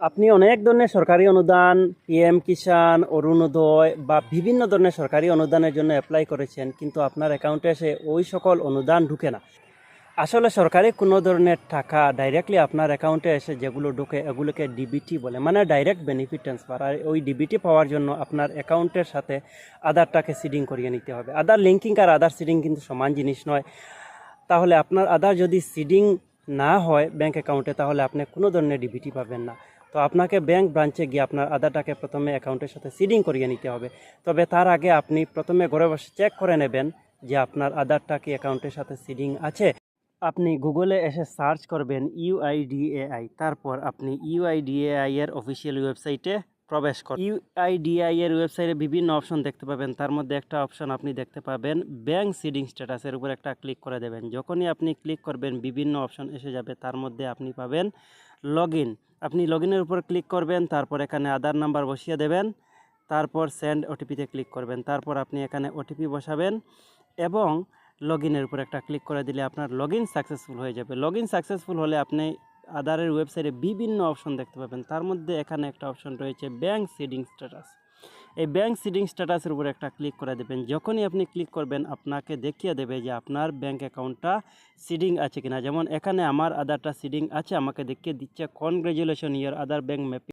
আপনি অনেক ধরনের সরকারি অনুদান পিএম কিষাণ অরুণোদয় বা বিভিন্ন ধরনের সরকারি অনুদানের জন্য অ্যাপ্লাই করেছেন, কিন্তু আপনার অ্যাকাউন্টে এসে ওই সকল অনুদান ঢুকে না। আসলে সরকারি কোনো ধরনের টাকা ডাইরেক্টলি আপনার অ্যাকাউন্টে এসে যেগুলো ঢুকে, এগুলোকে ডিবিটি বলে মানে ডাইরেক্ট বেনিফিট ট্রান্সফার আর ওই ডিবিটি পাওয়ার জন্য আপনার অ্যাকাউন্টের সাথে আধারটাকে সিডিং করিয়ে নিতে হবে। আধার লিঙ্কিং আর আধার সিডিং কিন্তু সমান জিনিস নয়। তাহলে আপনার আধার যদি সিডিং না হয় ব্যাঙ্ক অ্যাকাউন্টে তাহলে আপনি কোনো ধরনের ডিবিটি পাবেন না। তো আপনাকে ব্যাংক ব্রাঞ্চে গিয়ে আপনার আধারটাকে প্রথমে অ্যাকাউন্টের সাথে সিডিং করিয়ে নিতে হবে। তবে তার আগে আপনি প্রথমে ঘরে বসে চেক করে নেবেন যে আপনার আধারটা কি অ্যাকাউন্টের সাথে সিডিং আছে। আপনি গুগলে এসে সার্চ করবেন ইউআইডিএআই তারপর আপনি ইউআইডিএআই এর অফিসিয়াল ওয়েবসাইটে প্রবেশ করেন ইউআইডিআই এর ওয়েবসাইটে বিভিন্ন অপশন দেখতে পাবেন। তার মধ্যে একটা অপশন আপনি দেখতে পাবেন ব্যাংক সিডিং স্ট্যাটাসের উপর একটা ক্লিক করে দেবেন। যখনই আপনি ক্লিক করবেন, বিভিন্ন অপশন এসে যাবে। তার মধ্যে আপনি পাবেন লগ আপনি লগ ইনের উপর ক্লিক করবেন, তারপর এখানে আধার নাম্বার বসিয়ে দেবেন, তারপর সেন্ড ওটিপিতে ক্লিক করবেন। তারপর আপনি এখানে ওটিপি বসাবেন এবং লগ ইনের উপর একটা ক্লিক করে দিলে আপনার লগ ইন সাকসেসফুল হয়ে যাবে। লগ ইন সাকসেসফুল হলে আপনি আধারের ওয়েবসাইটে বিভিন্ন অপশন দেখতে পাবেন। তার মধ্যে এখানে একটা অপশন রয়েছে ব্যাংক সিডিং স্ট্যাটাস। এই ব্যাংক সিডিং স্ট্যাটাসের উপর একটা ক্লিক করে দেবেন। যখনই আপনি ক্লিক করবেন, আপনাকে দেখিয়ে দেবে যে আপনার ব্যাঙ্ক অ্যাকাউন্টটা সিডিং আছে কিনা। যেমন এখানে আমার আধারটা সিডিং আছে, আমাকে দেখিয়ে দিচ্ছে কনগ্রেচুলেশন ইয়ার আধার ব্যাংক ম্যাপিং